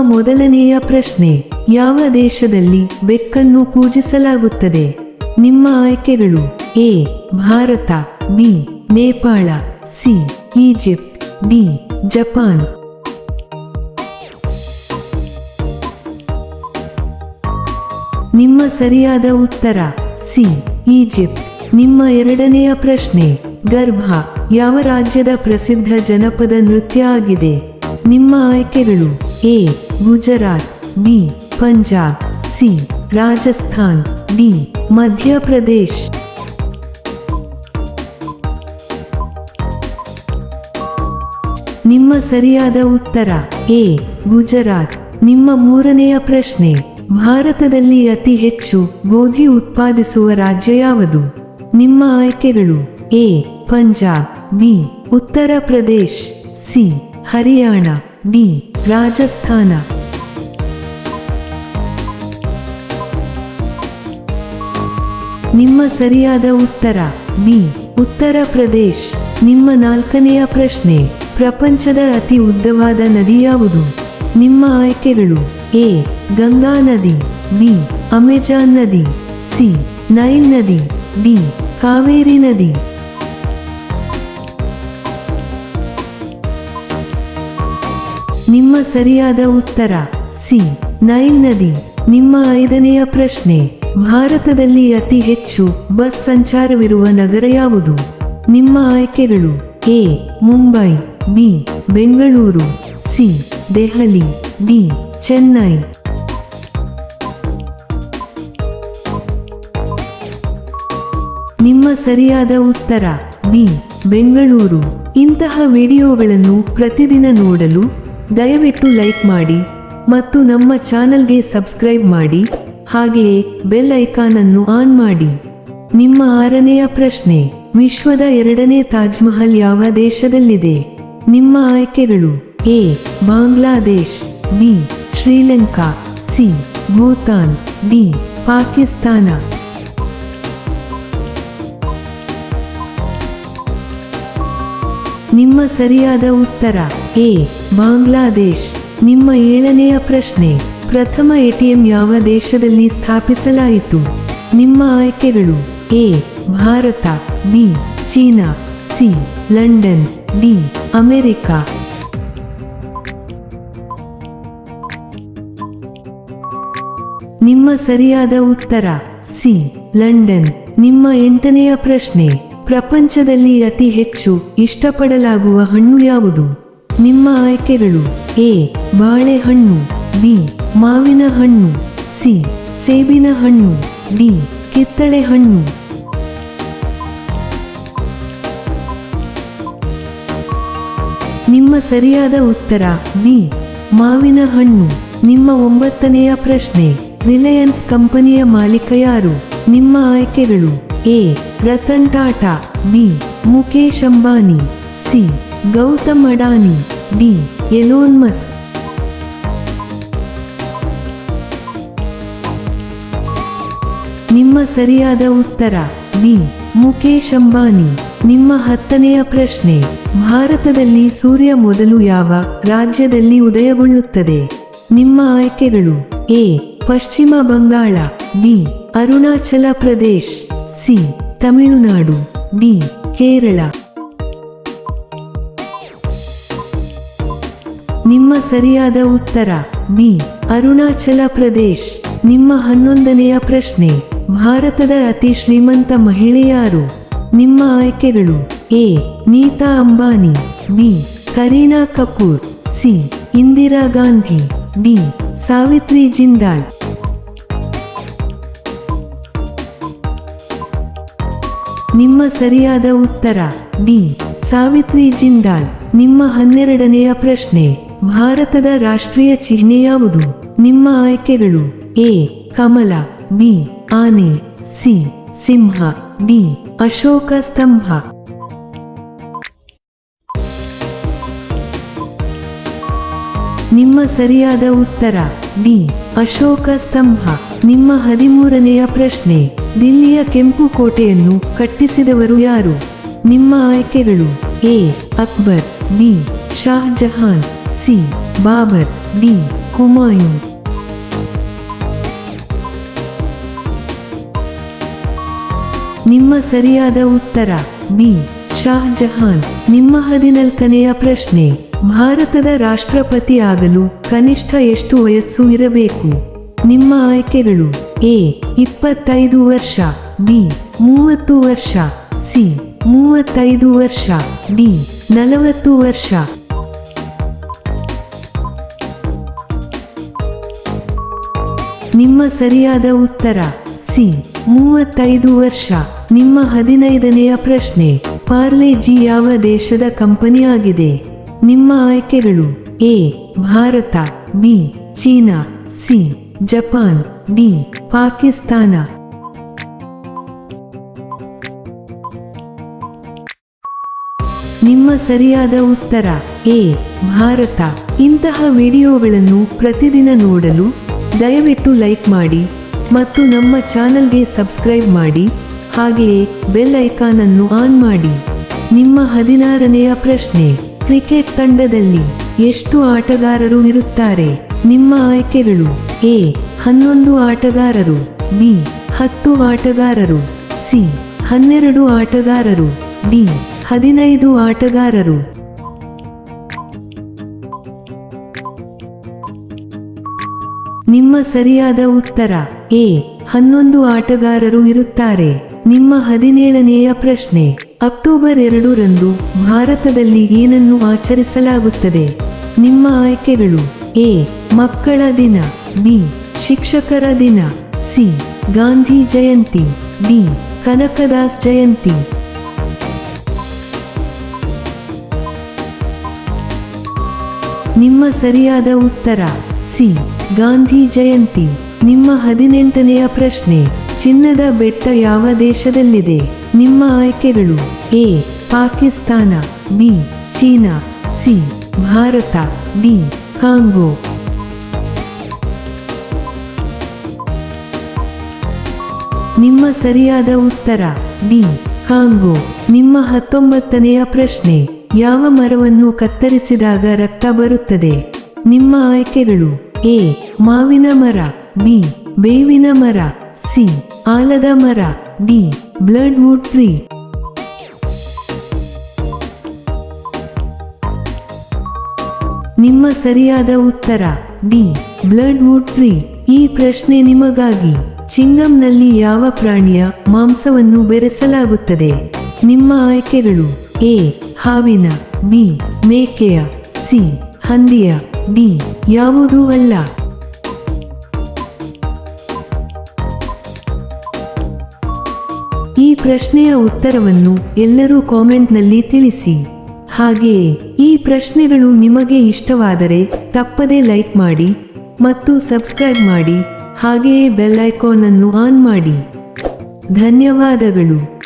ಮೊದಲನೆಯ ಪ್ರಶ್ನೆ, ಯಾವ ದೇಶದಲ್ಲಿ ಬೆಕ್ಕನ್ನು ಪೂಜಿಸಲಾಗುತ್ತದೆ? ನಿಮ್ಮ ಆಯ್ಕೆಗಳು, A, Bharat, B, Nepal, C, Egypt, D, Japan. ನಿಮ್ಮ ಸರಿಯಾದ ಉತ್ತರ, ಸಿ, ಈಜಿಪ್ಟ್. ನಿಮ್ಮ ಎರಡನೆಯ ಪ್ರಶ್ನೆ, ಗರ್ಭ, ಯಾವ ರಾಜ್ಯದ ಪ್ರಸಿದ್ಧ ಜನಪದ ನೃತ್ಯ ಆಗಿದೆ? ನಿಮ್ಮ ಆಯ್ಕೆಗಳು, A Gujarat, B, Punjab, C, Rajasthan, D, Madhya Pradesh. ನಿಮ್ಮ ಸರಿಯಾದ ಉತ್ತರ, ಎ, ಗುಜರಾತ್. ನಿಮ್ಮ ಮೂರನೆಯ ಪ್ರಶ್ನೆ, ಭಾರತದಲ್ಲಿ ಅತಿ ಹೆಚ್ಚು ಗೋಧಿ ಉತ್ಪಾದಿಸುವ ರಾಜ್ಯ ಯಾವುದು? ನಿಮ್ಮ ಆಯ್ಕೆಗಳು, A, Punjab, B, Uttar Pradesh, C, Haryana, D Rajasthan. ನಿಮ್ಮ ಸರಿಯಾದ ಉತ್ತರ, ಬಿ, ಉತ್ತರ ಪ್ರದೇಶ್. ನಿಮ್ಮ ನಾಲ್ಕನೆಯ ಪ್ರಶ್ನೆ, ಪ್ರಪಂಚದ ಅತಿ ಉದ್ದವಾದ ನದಿ ಯಾವುದು? ನಿಮ್ಮ ಆಯ್ಕೆಗಳು, ಎ, ಗಂಗಾ ನದಿ, ಬಿ, ಅಮೆಜಾನ್ ನದಿ, ಸಿ, ನೈಲ್ ನದಿ, ಡಿ, ಕಾವೇರಿ ನದಿ. ನಿಮ್ಮ ಸರಿಯಾದ ಉತ್ತರ. ಸಿ. ನೈಲ್ ನದಿ. ನಿಮ್ಮ ಐದನೆಯ ಪ್ರಶ್ನೆ. ಭಾರತದಲ್ಲಿ ಅತಿ ಹೆಚ್ಚು ಬಸ್ ಸಂಚಾರವಿರುವ ನಗರ ಯಾವುದು? ನಿಮ್ಮ ಆಯ್ಕೆಗಳು. A. Mumbai. B. Bengaluru. C. Delhi. D. Chennai. ನಿಮ್ಮ ಸರಿಯಾದ ಉತ್ತರ. ಬಿ. ಬೆಂಗಳೂರು. ಇಂತಹ ವಿಡಿಯೋಗಳನ್ನು ಪ್ರತಿದಿನ ನೋಡಲು ದಯವಿಟ್ಟು ಲೈಕ್ ಮಾಡಿ ಮತ್ತು ನಮ್ಮ ಚಾನಲ್ಗೆ ಸಬ್ಸ್ಕ್ರೈಬ್ ಮಾಡಿ, ಹಾಗೆಯೇ ಬೆಲ್ ಐಕಾನ್ ಅನ್ನು ಆನ್ ಮಾಡಿ. ನಿಮ್ಮ ಆರನೆಯ ಪ್ರಶ್ನೆ, ವಿಶ್ವದ ಎರಡನೇ ತಾಜ್ ಮಹಲ್ ಯಾವ ದೇಶದಲ್ಲಿದೆ? ನಿಮ್ಮ ಆಯ್ಕೆಗಳು, A, Bangladesh, B, Sri Lanka, C, Bhutan, D, Pakistan. ನಿಮ್ಮ ಸರಿಯಾದ ಉತ್ತರ ಎ ಬಾಂಗ್ಲಾದೇಶ್, ನಿಮ್ಮ ಏಳನೆಯ ಪ್ರಶ್ನೆ. ಪ್ರಥಮ ಎಟಿಎಂ ಯಾವ ದೇಶದಲ್ಲಿ ಸ್ಥಾಪಿಸಲಾಯಿತು? ನಿಮ್ಮ ಆಯ್ಕೆಗಳು A, Bharat, B, China, C, London, D, America. ನಿಮ್ಮ ಸರಿಯಾದ ಉತ್ತರ, ಸಿ, ಲಂಡನ್. ನಿಮ್ಮ ಎಂಟನೆಯ ಪ್ರಶ್ನೆ. ಪ್ರಪಂಚದಲ್ಲಿ ಅತಿ ಹೆಚ್ಚು ಇಷ್ಟಪಡಲಾಗುವ ಹಣ್ಣು ಯಾವುದು? ನಿಮ್ಮ ಆಯ್ಕೆಗಳು ಎ. ಬಾಳೆಹಣ್ಣು, ಬಿ. ಮಾವಿನ ಹಣ್ಣು, ಸಿ. ಸೇಬಿನ ಹಣ್ಣು, ಡಿ. ಕಿತ್ತಳೆ ಹಣ್ಣು ನಿಮ್ಮ ಸರಿಯಾದ ಉತ್ತರ ಬಿ. ಮಾವಿನ ಹಣ್ಣು. ನಿಮ್ಮ ಒಂಬತ್ತನೆಯ ಪ್ರಶ್ನೆ. ರಿಲಯನ್ಸ್ ಕಂಪನಿಯ ಮಾಲೀಕ ಯಾರು? ನಿಮ್ಮ ಆಯ್ಕೆಗಳು A. Ratan Tata, B. Mukesh Ambani, C. Gautam Adani, D. Elon Musk. ನಿಮ್ಮ ಸರಿಯಾದ ಉತ್ತರ ಬಿ ಮುಖೇಶ್ ಅಂಬಾನಿ. ನಿಮ್ಮ ಹತ್ತನೆಯ ಪ್ರಶ್ನೆ, ಭಾರತದಲ್ಲಿ ಸೂರ್ಯ ಮೊದಲು ಯಾವ ರಾಜ್ಯದಲ್ಲಿ ಉದಯಗೊಳ್ಳುತ್ತದೆ? ನಿಮ್ಮ ಆಯ್ಕೆಗಳು, A. Paschim Banga, B. Arunachal Pradesh, C. Tamil Nadu, D. Kerala. ನಿಮ್ಮ ಸರಿಯಾದ ಉತ್ತರ, ಬಿ, ಅರುಣಾಚಲ ಪ್ರದೇಶ್. ನಿಮ್ಮ ಹನ್ನೊಂದನೆಯ ಪ್ರಶ್ನೆ, ಭಾರತದ ಅತಿ ಶ್ರೀಮಂತ ಮಹಿಳೆ ಯಾರು? ನಿಮ್ಮ ಆಯ್ಕೆಗಳು, A, Nita Ambani, B, Kareena Kapoor, C, Indira Gandhi, D, Savitri Jindal. ನಿಮ್ಮ ಸರಿಯಾದ ಉತ್ತರ ಡಿ ಸಾವಿತ್ರಿ ಜಿಂದಾಲ್. ನಿಮ್ಮ ಹನ್ನೆರಡನೆಯ ಪ್ರಶ್ನೆ ಭಾರತದ ರಾಷ್ಟ್ರೀಯ ಚಿಹ್ನೆ ಯಾವುದು? ನಿಮ್ಮ ಆಯ್ಕೆಗಳು ಎ, ಕಮಲ, ಬಿ, ಆನೆ, ಸಿ, ಸಿಂಹ, ಡಿ, ಅಶೋಕ ಸ್ತಂಭ. ನಿಮ್ಮ ಸರಿಯಾದ ಉತ್ತರ, ಡಿ, ಅಶೋಕ ಸ್ತಂಭ. ನಿಮ್ಮ ಹದಿಮೂರನೆಯ ಪ್ರಶ್ನೆ, ದಿಲ್ಲಿಯ ಕೆಂಪು ಕೋಟೆಯನ್ನು ಕಟ್ಟಿಸಿದವರು ಯಾರು? ನಿಮ್ಮ ಆಯ್ಕೆಗಳು A, Akbar, B Shah C, Babur, D, Humayun. ನಿಮ್ಮ ಸರಿಯಾದ ಉತ್ತರ, ಬಿ ಶಾಹಜಹಾನ್ ನಿಮ್ಮ ಹದಿನಾಲ್ಕನೆಯ ಪ್ರಶ್ನೆ, ಭಾರತದ ರಾಷ್ಟ್ರಪತಿ ಆಗಲು ಕನಿಷ್ಠ ಎಷ್ಟು ವಯಸ್ಸು ಇರಬೇಕು? ನಿಮ್ಮ ಆಯ್ಕೆಗಳು, ಎ, ಇಪ್ಪತ್ತೈದು ವರ್ಷ, ಬಿ, ಮೂವತ್ತು ವರ್ಷ, ಸಿ, ಮೂವತ್ತೈದು ವರ್ಷ, ಡಿ, ನಲವತ್ತು ವರ್ಷ. ನಿಮ್ಮ ಸರಿಯಾದ ಉತ್ತರ. ಸಿ. ಮೂವತ್ತೈದು ವರ್ಷ. ನಿಮ್ಮ ಹದಿನೈದನೆಯ ಪ್ರಶ್ನೆ. ಪಾರ್ಲೆ ಜಿ ಯಾವ ದೇಶದ ಕಂಪನಿ ಆಗಿದೆ ನಿಮ್ಮ ಆಯ್ಕೆಗಳು. A. Bharat. B. China. C. Japan. D. Pakistan. ನಿಮ್ಮ ಸರಿಯಾದ ಉತ್ತರ. ಎ. ಭಾರತ. ಇಂತಹ ವಿಡಿಯೋಗಳನ್ನು ಪ್ರತಿದಿನ ನೋಡಲು ದಯವಿಟ್ಟು ಲೈಕ್ ಮಾಡಿ ಮತ್ತು ನಮ್ಮ ಚಾನಲ್ಗೆ ಸಬ್ಸ್ಕ್ರೈಬ್ ಮಾಡಿ, ಹಾಗೆಯೇ ಬೆಲ್ ಐಕಾನ್ ಅನ್ನು ಆನ್ ಮಾಡಿ. ನಿಮ್ಮ ಹದಿನಾರನೆಯ ಪ್ರಶ್ನೆ, ಕ್ರಿಕೆಟ್ ತಂಡದಲ್ಲಿ ಎಷ್ಟು ಆಟಗಾರರು ಇರುತ್ತಾರೆ? ನಿಮ್ಮ ಆಯ್ಕೆಗಳು, ಎ, ಹನ್ನೊಂದು ಆಟಗಾರರು, ಬಿ, ಹತ್ತು ಆಟಗಾರರು, ಸಿ, ಹನ್ನೆರಡು ಆಟಗಾರರು, ಡಿ, ಹದಿನೈದು ಆಟಗಾರರು. ನಿಮ್ಮ ಸರಿಯಾದ ಉತ್ತರ, ಎ. ಹನ್ನೊಂದು ಆಟಗಾರರು ಇರುತ್ತಾರೆ. ನಿಮ್ಮ ಹದಿನೇಳನೆಯ ಪ್ರಶ್ನೆ, ಅಕ್ಟೋಬರ್ ಎರಡರಂದು ಭಾರತದಲ್ಲಿ ಏನನ್ನು ಆಚರಿಸಲಾಗುತ್ತದೆ? ನಿಮ್ಮ ಆಯ್ಕೆಗಳು, ಎ. ಮಕ್ಕಳ ದಿನ, ಬಿ. ಶಿಕ್ಷಕರ ದಿನ, ಸಿ. ಗಾಂಧಿ ಜಯಂತಿ, ಡಿ. ಕನಕದಾಸ್ ಜಯಂತಿ. ನಿಮ್ಮ ಸರಿಯಾದ ಉತ್ತರ, ಸಿ. ಗಾಂಧಿ ಜಯಂತಿ. ನಿಮ್ಮ ಹದಿನೆಂಟನೆಯ ಪ್ರಶ್ನೆ. ಚಿನ್ನದ ಬೆಟ್ಟ ಯಾವ ದೇಶದಲ್ಲಿದೆ? ನಿಮ್ಮ ಆಯ್ಕೆಗಳು. A. Pakistan. B. China. C. Bharat. D. Congo. ನಿಮ್ಮ ಸರಿಯಾದ ಉತ್ತರ. ಡಿ. ಕಾಂಗೋ. ನಿಮ್ಮ ಹತ್ತೊಂಬತ್ತನೆಯ ಪ್ರಶ್ನೆ. ಯಾವ ಮರವನ್ನು ಕತ್ತರಿಸಿದಾಗ ರಕ್ತ ಬರುತ್ತದೆ? ನಿಮ್ಮ ಆಯ್ಕೆಗಳು. ಎ, ಮಾವಿನ ಮರ, ಬಿ, ಬೇವಿನ ಮರ, ಸಿ, ಆಲದ ಮರ, ಡಿ ಬ್ಲಡ್ ವುಡ್ ಟ್ರೀ. ನಿಮ್ಮ ಸರಿಯಾದ ಉತ್ತರ, ಡಿ ಬ್ಲಡ್ ವುಡ್ ಟ್ರೀ. ಈ ಪ್ರಶ್ನೆ ನಿಮಗಾಗಿ. ಚಿಂಗಂನಲ್ಲಿ ಯಾವ ಪ್ರಾಣಿಯ ಮಾಂಸವನ್ನು ಬೆರೆಸಲಾಗುತ್ತದೆ? ನಿಮ್ಮ ಆಯ್ಕೆಗಳು ಎ, ಹಾವಿನ, ಬಿ, ಮೇಕೆಯ, ಸಿ, ಹಂದಿಯ. ಡಿ ಯಾವುದೂ ಅಲ್ಲ. ಈ ಪ್ರಶ್ನೆಯ ಉತ್ತರವನ್ನು ಎಲ್ಲರೂ ಕಾಮೆಂಟ್ನಲ್ಲಿ ತಿಳಿಸಿ. ಹಾಗೆಯೇ ಈ ಪ್ರಶ್ನೆಗಳು ನಿಮಗೆ ಇಷ್ಟವಾದರೆ ತಪ್ಪದೇ ಲೈಕ್ ಮಾಡಿ ಮತ್ತು ಸಬ್ಸ್ಕ್ರೈಬ್ ಮಾಡಿ. ಹಾಗೆಯೇ ಬೆಲ್ ಐಕಾನ್ ಅನ್ನು ಆನ್ ಮಾಡಿ. ಧನ್ಯವಾದಗಳು.